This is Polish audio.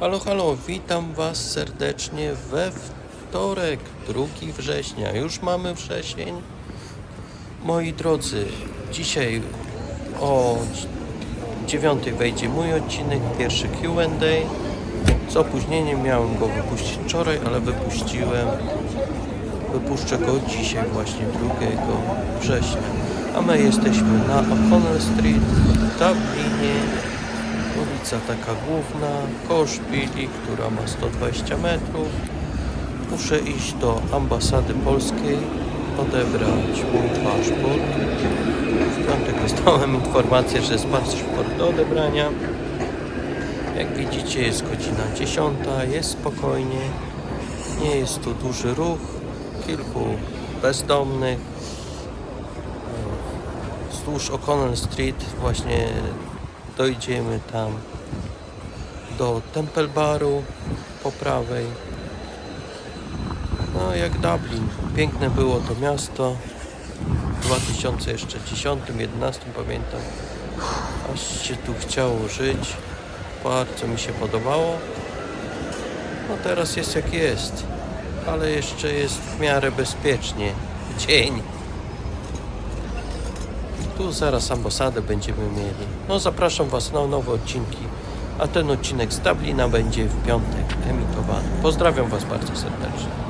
Halo, halo, witam Was serdecznie we wtorek, 2 września. Już mamy wrzesień. Moi drodzy, dzisiaj o 9 wejdzie mój odcinek, pierwszy QA. Z opóźnieniem miałem go wypuścić wczoraj, ale wypuściłem. Wypuszczę go dzisiaj, właśnie 2 września. A my jesteśmy na O'Connell Street w Dublinie. Ulica taka główna, koło szpili, która ma 120 metrów. Muszę iść do ambasady polskiej, odebrać mój paszport. W piątek dostałem informację, że jest paszport do odebrania. Jak widzicie jest godzina 10, jest spokojnie, nie jest tu duży ruch, kilku bezdomnych. Wzdłuż O'Connell Street właśnie dojdziemy tam do Temple Baru po prawej. No jak Dublin. Piękne było to miasto. W 2010, 11 pamiętam. Aż się tu chciało żyć. Bardzo mi się podobało. No teraz jest jak jest. Ale jeszcze jest w miarę bezpiecznie. Dzień. Tu zaraz ambasadę będziemy mieli. No zapraszam Was na nowe odcinki. A ten odcinek z Dublina będzie w piątek emitowany. Pozdrawiam Was bardzo serdecznie.